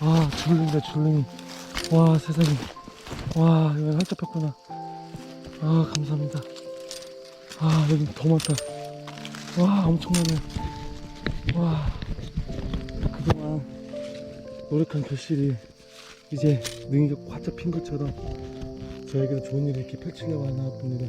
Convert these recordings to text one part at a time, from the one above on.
아 줄링이다 줄링이 와 세상에. 와 이거 활짝 폈구나. 아 감사합니다. 아 여기 더 많다. 와 엄청 많네. 와. 그동안 노력한 결실이 이제 능이가 활짝 핀 것처럼 저에게도 좋은 일을 이렇게 펼치려고 하나 봅니다.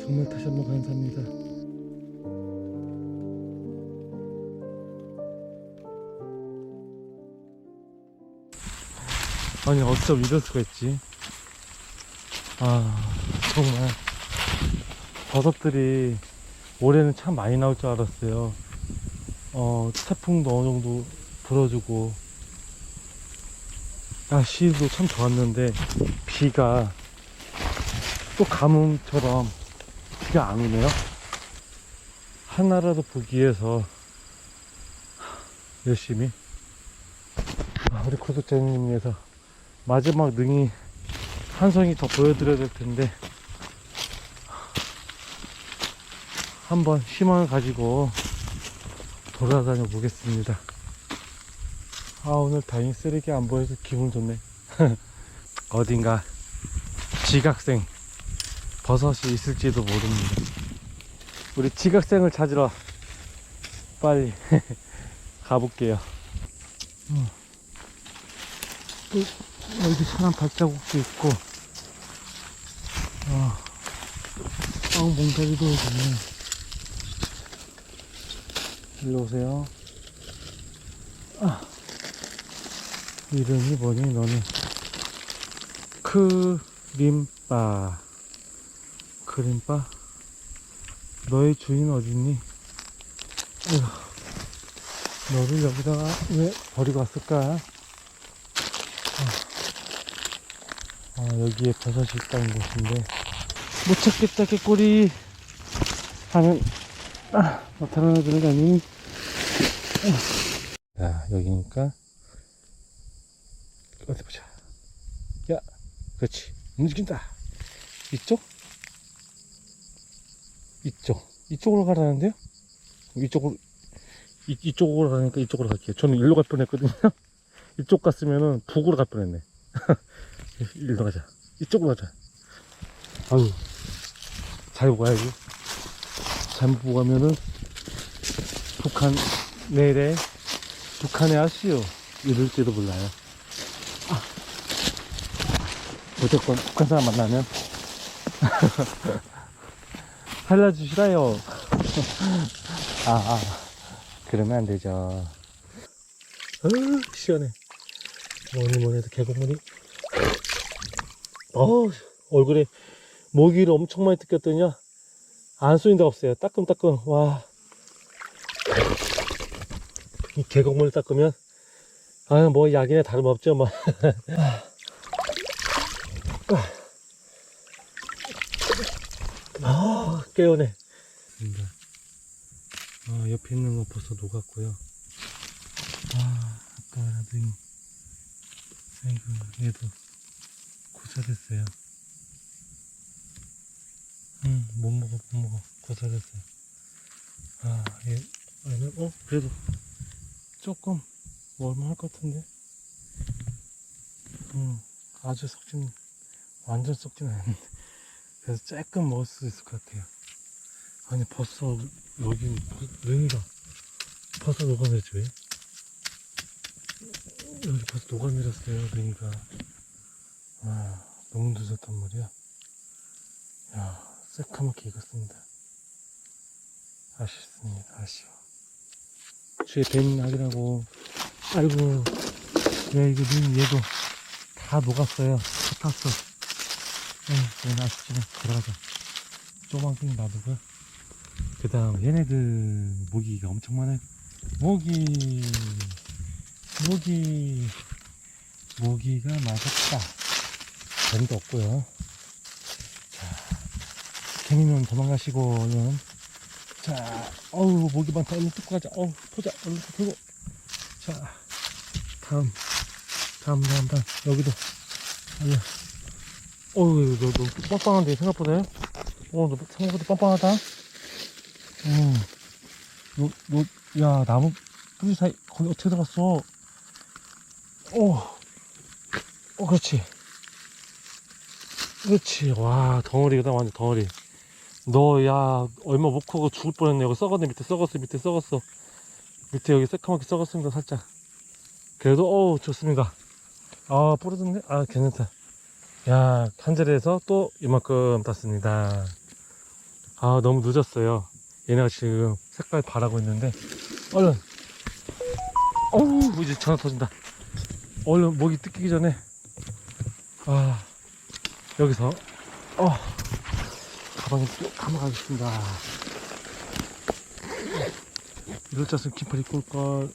정말 다시 한번 감사합니다 아니 어쩜 이럴 수가 있지? 아 정말. 버섯들이 올해는 참 많이 나올 줄 알았어요. 어 태풍도 어느 정도 불어주고. 날씨도 참 좋았는데 비가 또 가뭄처럼 비가 안 오네요? 하나라도 보기 위해서 열심히. 아, 우리 구독자님 위해서 마지막 능이 한 송이 더 보여드려야 될 텐데 한번 희망을 가지고 돌아다녀 보겠습니다. 아 오늘 다행히 쓰레기 안 보여서 기분 좋네. 어딘가 지각생 버섯이 있을지도 모릅니다. 우리 지각생을 찾으러 빨리 가볼게요. 음. 또 여기 사람 발자국도 있고. 아, 빵 봉다리도 있네. 일로 오세요. 아, 이름이 뭐니 너는? 크림바. 크림바? 너의 주인 어딨니? 어휴, 너를 여기다가 왜 버리고 왔을까 아, 여기에 버섯이 있다는 곳인데 못 찾겠다 개꼬리 하면 아, 나타나는 거 아니. 자 여기니까 어디 보자. 야 그렇지. 움직인다. 이쪽? 이쪽. 이쪽으로 가라는데요? 이쪽으로 이, 이쪽으로 가니까 이쪽으로 갈게요. 저는 일로 갈 뻔했거든요. 이쪽 갔으면은 북으로 갈 뻔했네 일로 가자. 이쪽으로 가자. 아유, 잘 보고 가야지. 잘못 보고 가면은, 북한, 내일에, 북한의 아시오. 이럴지도 몰라요. 아. 무조건 북한 사람 만나면, 살려주시라요. 아, 아, 그러면 안 되죠. 아, 시원해. 뭐니 뭐니 해도 계곡물이 어 얼굴에 모기를 엄청 많이 뜯겼더니 안 쏘인 데가 없어요. 따끔따끔 와 이 계곡물 닦으면 아 뭐 약이나 다름없죠 뭐. 아 깨우네. 아 옆에 있는 거 벌써 녹았고요. 아 아까 하더니 아이고 얘도 고사됐어요. 응, 못 먹어, 못 먹어. 고사됐어요. 아, 얘, 얘는, 어, 그래도 조금 먹을만할 것 같은데? 응, 아주 썩진, 완전 썩진 않는데. 그래서 조금 먹을 수 있을 것 같아요. 아니, 벌써, 여기, 능이가, 벌써 녹아내지 왜? 여기 벌써 녹아내렸어요, 능이가. 아, 너무 늦었단 말이야. 야, 새카맣게 익었습니다. 아쉽습니다. 아쉬워. 주에 뱀 낙이라고. 아이고, 야, 이거 눈 얘도 다 녹았어요. 다 탔어. 에이, 얘는 아쉽지만 들어가자. 조만큼 놔두고요. 그 다음, 얘네들 모기가 엄청 많아요. 모기, 모기, 모기가 맞았다. 뱀도 없고요. 자, 개미는 도망가시고는 자, 어우 모기 많다. 얼른 뜯고 가자. 어우 보자. 얼른 들고. 자, 다음, 다음, 다음, 다음. 여기도. 아니야. 어우, 너, 너 빵빵한데 생각보다요? 어, 너 생각보다 빵빵하다. 음, 너, 너, 야 나무 뿌리 사이 거기 어떻게 들어갔어? 오, 오, 그렇지. 그렇지. 와, 덩어리다, 완전 덩어리. 너, 야, 얼마 못 크고 죽을 뻔했네. 여기 썩었네. 밑에 썩었어. 밑에 썩었어. 밑에 여기 새까맣게 썩었습니다. 살짝. 그래도, 어우, 좋습니다. 아, 부러졌네. 아, 괜찮다. 야, 한 자리에서 또 이만큼 땄습니다. 아, 너무 늦었어요. 얘네가 지금 색깔 바라고 있는데, 얼른. 어우, 이제 전화 터진다. 얼른 목이 뜯기기 전에, 아, 여기서, 어, 가방에 또 감아가겠습니다. 이럴 자은 긴팔 입고 올걸.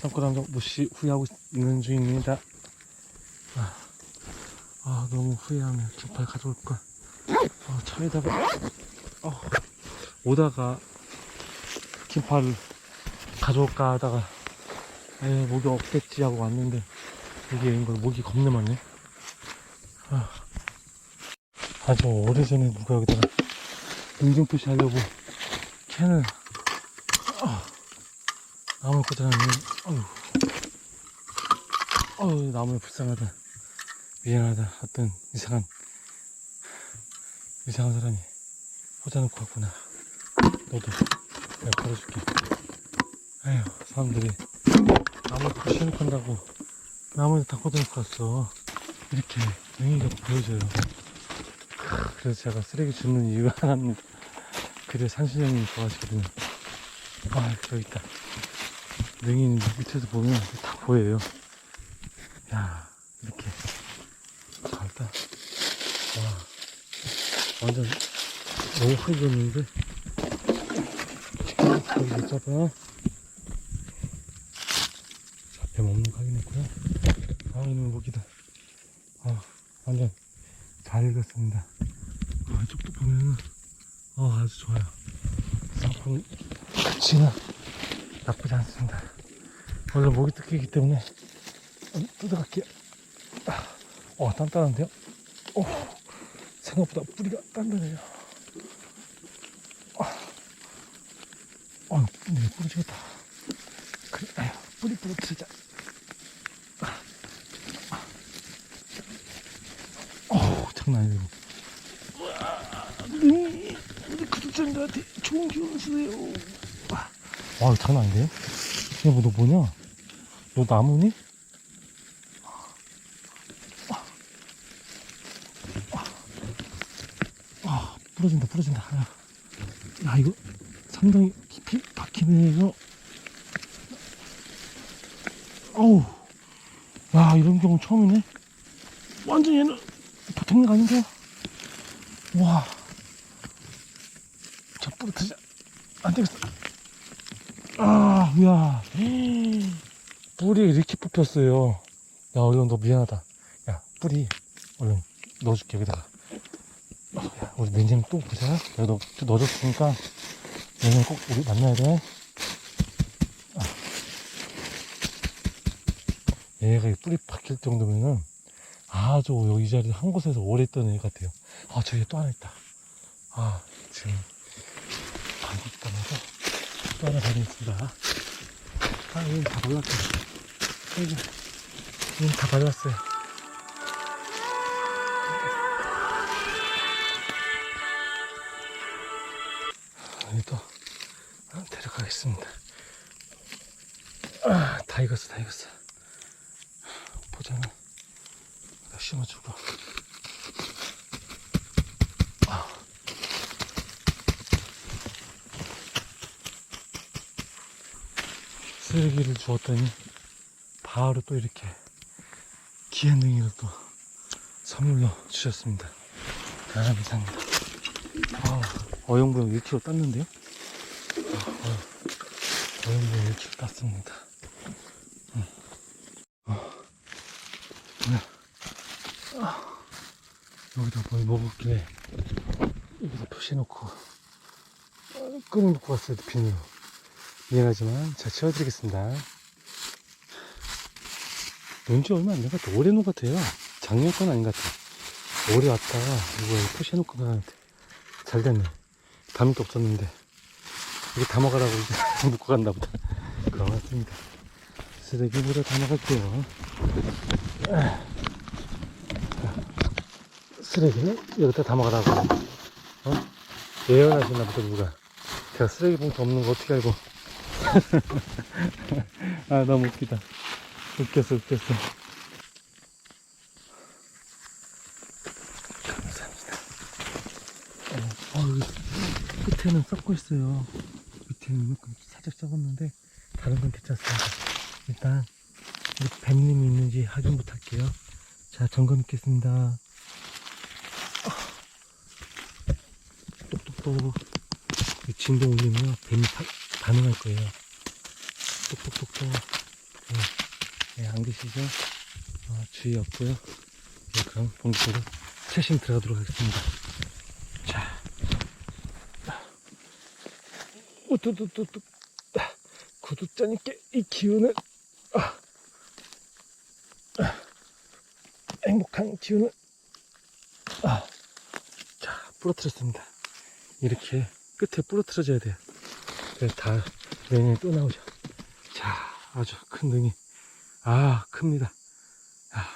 잠깐만 무시 후회하고 있는 중입니다. 아, 아 너무 후회하네. 긴팔 가져올걸. 어, 차에다가, 어, 오다가 긴팔을 가져올까 하다가, 에이, 목이 없겠지 하고 왔는데, 이게 이걸 목이 겁내 많네. 아, 아주 오래전에 누가 여기다가 인증 표시하려고 캔을 아, 나무를 꽂아놨네. 어휴. 어휴, 나무에 불쌍하다. 미안하다. 어떤 이상한, 이상한 사람이 꽂아놓고 왔구나. 너도 내가 걸어줄게. 에휴, 사람들이 나무 표시해놓고 한다고 나무에 다 꽂아놓고 왔어. 이렇게 능이가 보여줘요. 크, 그래서 제가 쓰레기 줍는 이유가 하나입니다. 그래 산신령님 좋아하시거든요. 아, 저기 있다. 능인 밑에서 보면 다 보여요. 야, 이렇게. 잘다. 와, 완전 너무 크게 졌는데. 여기 못 잡아. 잡혀 먹는 거 확인했고요. 아, 이놈 목이다. 아, 완전 잘 익었습니다. 아, 이쪽도 보면은, 어, 아주 좋아요. 쌍방 지나 나쁘지 않습니다. 원래 목이 뜯기기 때문에 음, 뜯어갈게요. 아, 어, 단단한데요? 오, 생각보다 뿌리가 단단해요. 아, 어, 네, 부러지겠다. 그래, 아휴, 뿌리 부러뜨리자. 어, 장난 아니에요. 우리 구독자님들한테 좋은 기운 주세요. 와, 와, 장난 아닌데요? 야, 뭐, 너 뭐냐? 너 나무니? 아, 부러진다, 부러진다. 야, 야 이거 상당히 깊이 박히네요. 어우, 야, 이런 경우 처음이네. 완전 얘는 보통 일 아닌데요? 와. 자, 부러뜨자. 안 되겠어. 아, 야. 뿌리 이렇게 뽑혔어요. 야, 얼른 너 미안하다. 야, 뿌리 얼른 넣어줄게, 여기다가. 어, 야, 우리 매니저님 또 보자. 내가 너, 또 넣어줬으니까 내년 꼭 우리 만나야 돼. 아. 얘가 이 뿌리 박힐 정도면은 아주 여기 이 자리 한 곳에서 오래 있던 애 같아요. 아, 저기 또 하나 있다. 아, 지금 감기 때문에 또 하나 발견했습니다. 아, 여기 다 발랐어요. 여기, 여기 다 발랐어요. 여기 또 아, 데려가겠습니다. 아, 다 익었어, 다 익었어. 포장은 여기다 심어주고. 아. 쓰레기를 주었더니 바로 또 이렇게 귀한 능이를 또 선물로 주셨습니다. 감사합니다. 아, 어영부영 1kg 땄는데요? 아, 어, 어영부영 1kg 땄습니다. 여기다 뭘 먹을게. 여기다 표시해놓고 아, 끊어놓고 왔어요, 비닐. 미안하지만 제가 치워드리겠습니다. 논지 얼마 안 된 것 같아. 올해 논 같아요. 작년 건 아닌 것 같아. 올해 왔다가 이거 표시해놓고 가는데 잘 됐네. 담을 게 없었는데 이게 담아가라고 이제 묶고 갔나 보다. 것 같습니다. 쓰레기 물에 담아갈게요. 아. 쓰레기는 여기다 담아가라고. 어? 예언하시나 보다, 누가. 제가 쓰레기 봉투 없는 거 어떻게 알고. 아, 너무 웃기다. 웃겼어, 웃겼어. 감사합니다. 어, 어, 끝에는 썩고 있어요. 밑에는 살짝 썩었는데, 다른 건 괜찮습니다. 일단, 뱀님이 있는지 확인부터 할게요. 자, 점검 있겠습니다. 똑똑똑. 이 진동 울리면 뱀이 파- 반응할 거예요. 똑똑똑똑. 네, 네, 안 계시죠? 어, 주의 없고요. 네, 그럼 본격적으로 채심 들어가도록 하겠습니다. 자. 우뚜뚜뚜뚜. 구독자님께 이 기운을, 아, 아, 행복한 기운을, 아, 자, 부러뜨렸습니다. 이렇게 끝에 부러뜨려져야 돼요. 그래서 다 내년에 또 나오죠. 자, 아주 큰 등이. 아, 큽니다. 아,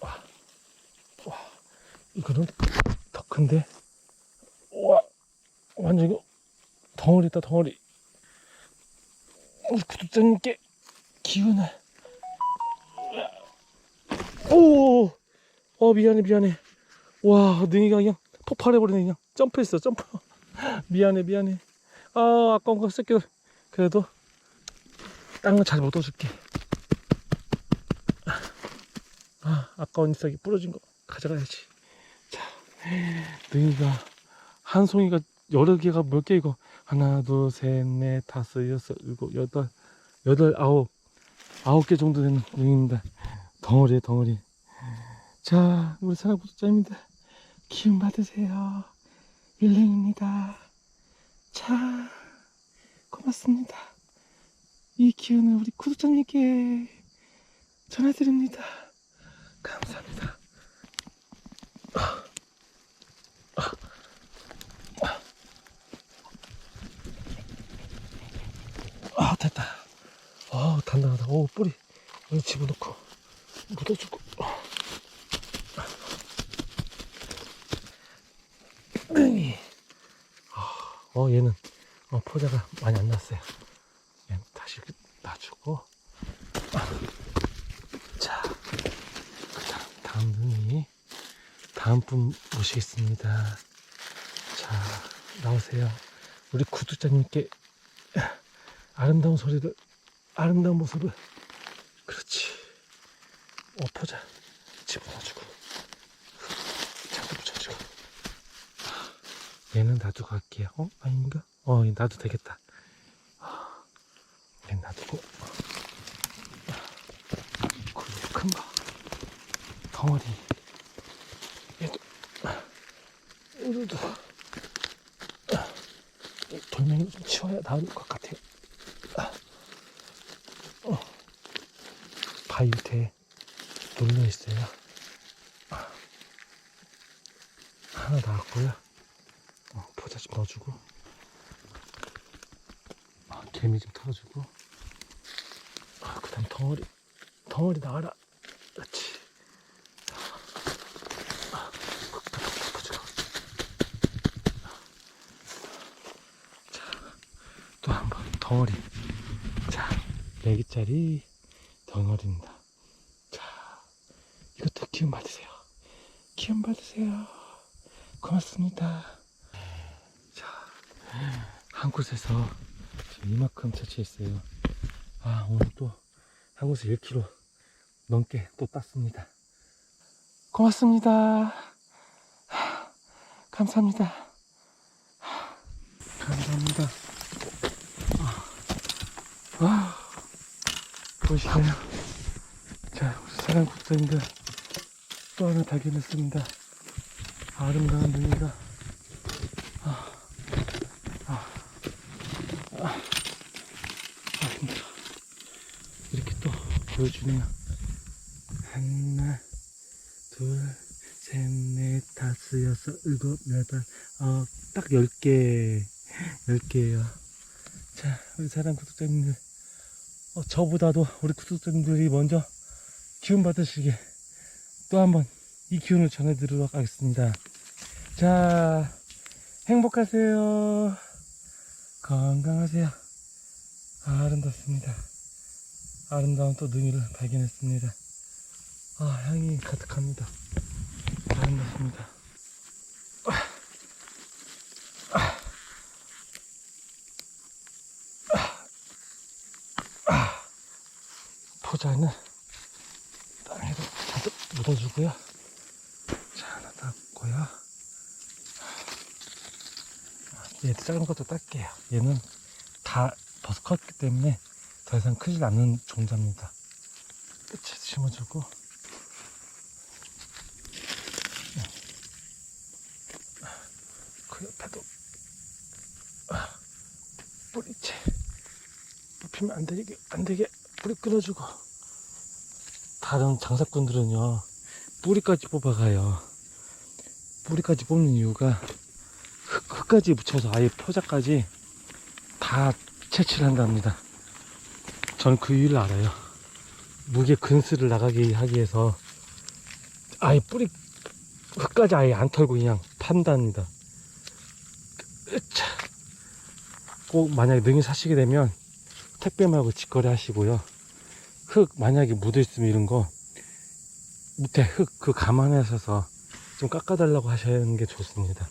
와, 와, 이거는 더 큰데? 와, 완전 이거 덩어리다, 덩어리. 구독자님께 기운을. 오, 어, 미안해, 미안해. 와, 능이가 그냥 폭발해버리네, 그냥. 점프했어, 점프. 미안해, 미안해. 아, 아까운 거 새끼. 그래도, 땅은 잘못 얻어줄게. 아, 아까운 잎사귀 부러진 거 가져가야지. 자, 능이가, 한 송이가 여러 개가 몇 개 이거. 하나, 둘, 셋, 넷, 다섯, 여섯, 일곱, 여덟, 여덟, 아홉. 아홉 개 정도 되는 능이입니다. 덩어리에 덩어리. 자, 우리 사랑 구독자입니다. 기운 받으세요. 일랭입니다. 자, 고맙습니다. 이 기운을 우리 구독자님께 전해드립니다. 감사합니다. 아, 됐다. 아, 단단하다. 오, 뿌리. 여기 집어넣고, 묻어주고. 응. 어, 얘는 어, 포자가 많이 안 났어요. 이렇게 놔주고. 자, 그 다음, 분이, 다음 분 모시겠습니다. 자, 나오세요. 우리 구독자님께 아름다운 소리를, 아름다운 모습을. 그렇지. 어, 포자 집어넣어주고. 잠깐 붙여주고. 얘는 놔두고 갈게요. 어? 아닌가? 어, 얘 놔도 되겠다. 아, 얘 놔두고. 그리고 큰 거. 덩어리. 얘도. 얘도. 돌멩이 좀 치워야 나을 것 같아요. 어. 바위 밑에 눌러 있어요. 하나 나왔고요. 어, 포자 좀 넣어주고 아, 개미 좀 털어주고 아, 그 다음 덩어리 덩어리 나와라 그렇지 아, 푹 덮어주고 자또 한 번 덩어리 자 4개짜리 덩어리입니다 자 이것도 기운 받으세요 기운 받으세요 고맙습니다 자, 한 곳에서 지금 이만큼 채취했어요. 아, 오늘 또 한 곳에 1kg 넘게 또 땄습니다. 고맙습니다. 하, 감사합니다. 하, 감사합니다. 아, 아, 보시나요? 자, 우리 사랑 국장님들 또 하나 발견했습니다. 아름다운 눈이가 아, 힘들어. 이렇게 또 보여주네요. 하나, 둘, 셋, 넷, 다섯, 여섯, 일곱, 여덟, 어, 딱열 개, 열 개예요. 자, 우리 사랑 구독자님들, 어, 저보다도 우리 구독자님들이 먼저 기운 받으시게 또 한번 이 기운을 전해드리도록 하겠습니다. 자, 행복하세요. 건강하세요. 아름답습니다. 아름다운 또 능이를 발견했습니다. 아, 향이 가득합니다. 아름답습니다. 포자는 땅에도 잔뜩 묻어주고요. 자, 하나 닦고요. 얘 작은 것도 닦게요. 얘는 다 벌써 컸기 때문에 더 이상 크지 않는 종자입니다. 끝에 심어주고. 그 옆에도 아, 뿌리채 뽑히면 안 되게 안 되게 뿌리 끊어주고 다른 장사꾼들은요 뿌리까지 뽑아가요. 뿌리까지 뽑는 이유가 흙, 흙까지 묻혀서 아예 포자까지 다 채취를 한답니다. 저는 그 이유를 알아요. 무게 근스를 나가게 하기 위해서 아예 뿌리 흙까지 아예 안 털고 그냥 판답니다. 꼭 만약에 능이 사시게 되면 택배 말고 직거래 하시고요 흙 만약에 묻어있으면 이런 거 밑에 흙 그 감안하셔서 좀 깎아달라고 하시는 게 좋습니다.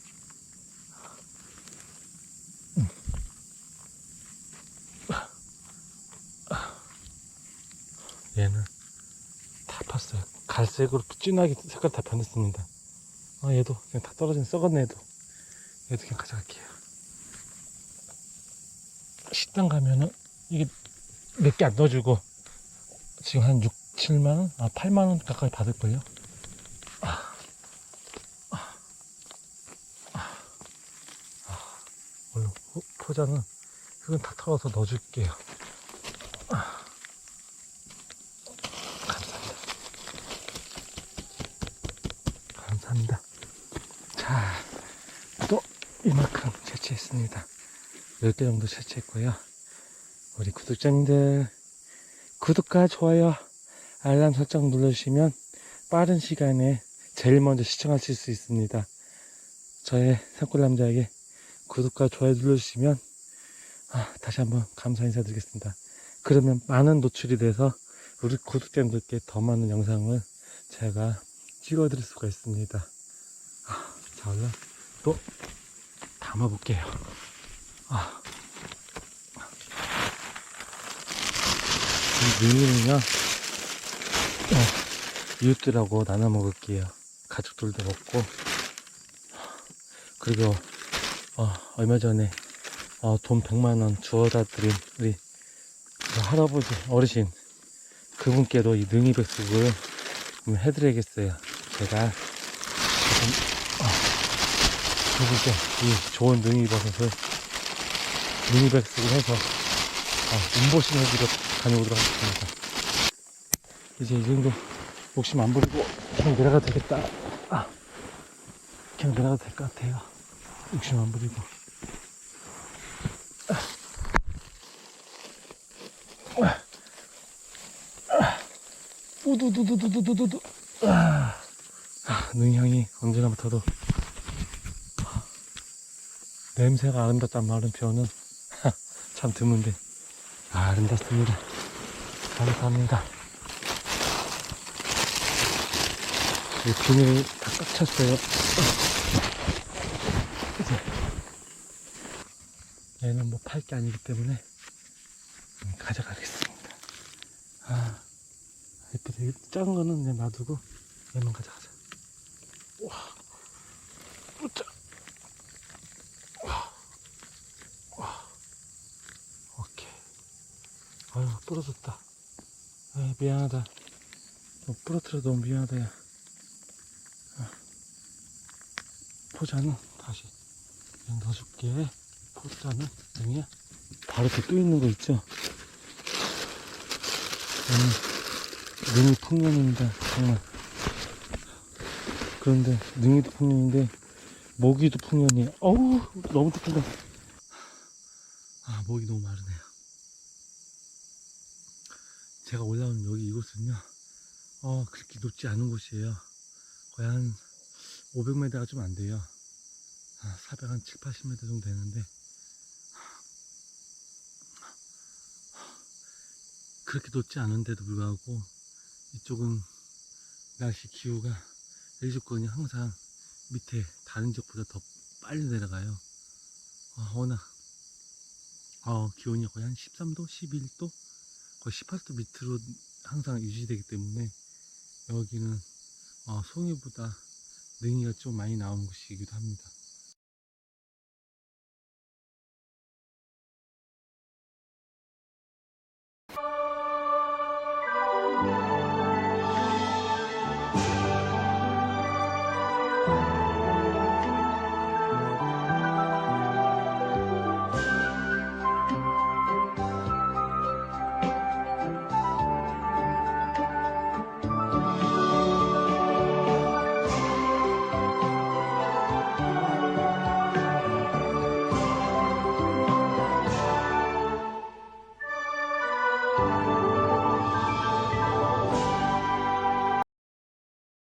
음. 얘는 다 팠어요. 갈색으로 진하게 색깔 다 변했습니다. 아 얘도 그냥 다 떨어진 썩었네 얘도. 얘도 그냥 가져갈게요. 식당 가면은 이게 몇 개 안 넣어주고 지금 한 6, 7만원? 아 8만원 가까이 받을걸요 아, 아, 아, 아. 얼른 호- 포장은 흙은 다 털어서 넣어줄게요 아. 감사합니다 감사합니다 자, 또 이만큼 채취했습니다. 10개 정도 채취했고요. 우리 구독자님들, 구독과 좋아요, 알람 설정 눌러주시면 빠른 시간에 제일 먼저 시청하실 수 있습니다. 저의 산골남자에게 구독과 좋아요 눌러주시면 아, 다시 한번 감사 인사드리겠습니다. 그러면 많은 노출이 돼서 우리 구독자님들께 더 많은 영상을 제가 찍어드릴 수가 있습니다. 자, 얼른 또 담아볼게요. 아. 이 미니는요, 어, 이웃들하고 나눠 먹을게요. 가족들도 먹고, 그리고, 어, 얼마 전에, 어, 돈 100만원 주워다 드린 우리 그 할아버지, 어르신, 그분께도 이 능이백숙을 좀 해드려야겠어요. 제가 그분께 이 좋은 능이버섯을 능이백숙을 해서 아, 운보신 해주러 다녀오도록 하겠습니다. 이제 이 정도 욕심 안 부리고 그냥 내려가도 되겠다. 아, 그냥 내려가도 될 것 같아요. 욕심 안 부리고. 우두두두두두두두. 아, 아, 능향이 언제나부터도 냄새가 아름답단 말은 표현은 참 드문데 아, 아름답습니다. 감사합니다. 이 비닐이 다 꽉 찼어요. 이제 얘는 뭐 팔 게 아니기 때문에 음, 가져가겠습니다. 아, 예쁘다. 이 작은 거는 그냥 놔두고 얘만 가져가자. 와, 우짜. 오케이. 아유, 부러졌다. 아 미안하다. 어, 부러뜨려 너무 미안하다, 야. 아. 포자는 다시 넣어줄게. 포자는 여기야. 바로 이렇게 또 있는 거 있죠? 저는 능이 풍년입니다, 정말. 그런데 능이도 풍년인데 모기도 풍년이에요. 어우, 너무 뜨끈해. 아, 목이 너무 마르네요. 제가 올라온 여기 이곳은요, 어, 그렇게 높지 않은 곳이에요. 거의 한 500m가 좀 안 돼요. 아, 400, 한 7, 80m 정도 되는데, 그렇게 높지 않은데도 불구하고, 이쪽은 날씨 기후가, 일조권이 항상 밑에 다른 지역보다 더 빨리 내려가요. 어, 워낙, 어, 기온이 거의 한 13도, 11도, 거의 18도 밑으로 항상 유지되기 때문에 여기는 어, 송이보다 능이가 좀 많이 나오는 곳이기도 합니다.